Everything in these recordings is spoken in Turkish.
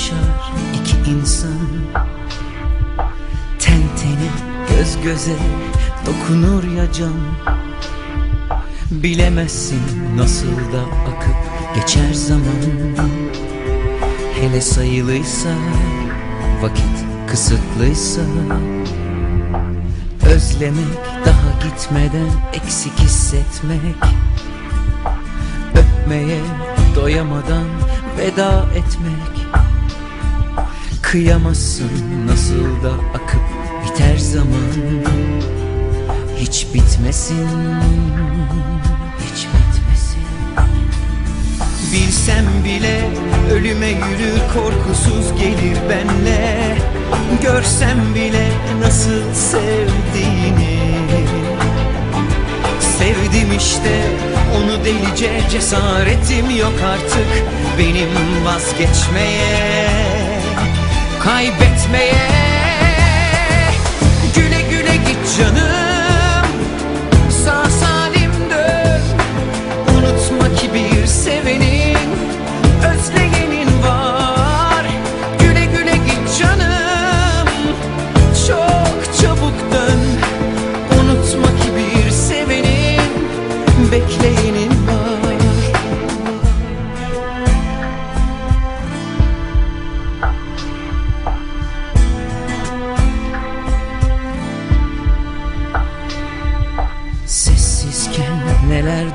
koşar iki insan. Ten tene göz göze dokunur ya can. Bilemezsin nasıl da akıp geçer zaman. Hele sayılıysa vakit kısıtlıysa. Özlemek daha gitmeden eksik hissetmek. Öpmeye doyamadan veda etmek. Kıyamazsın. Nasıl da akıp biter zaman. Hiç bitmesin Hiç bitmesin. Bilsem bile ölüme yürür korkusuz gelir benle. Görsem bile nasıl sevdiğini Sevdim işte onu delice cesaretim yok artık. Benim vazgeçmeye Kaybetmeye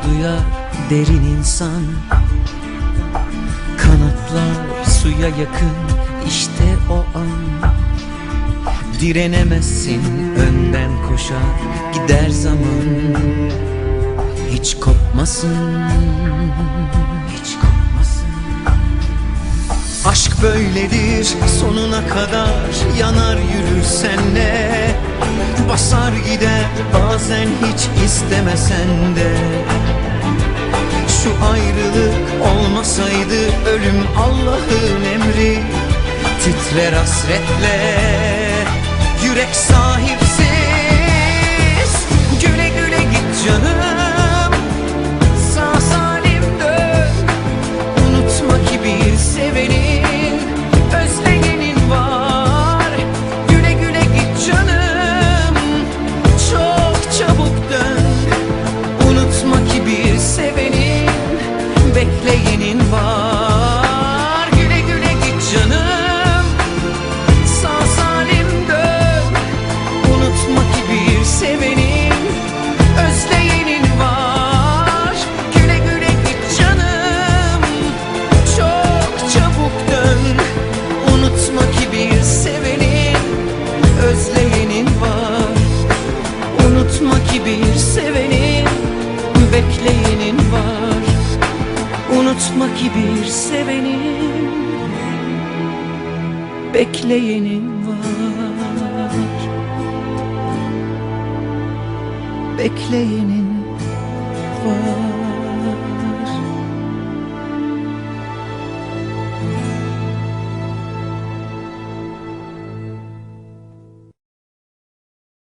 duyar derin insan. Kanatlar suya yakın işte o an. Direnemezsin önden koşar gider zaman. Hiç kopmasın Hiç kopmasın. Aşk böyledir sonuna kadar yanar yürür senle bazen hiç istemesen de Şu ayrılık olmasaydı ölüm Allah'ın emri. Titrer hasretle yürek sahipsiz bekleyenin var Unutma ki bir sevenin bekleyenin var. Bekleyenin var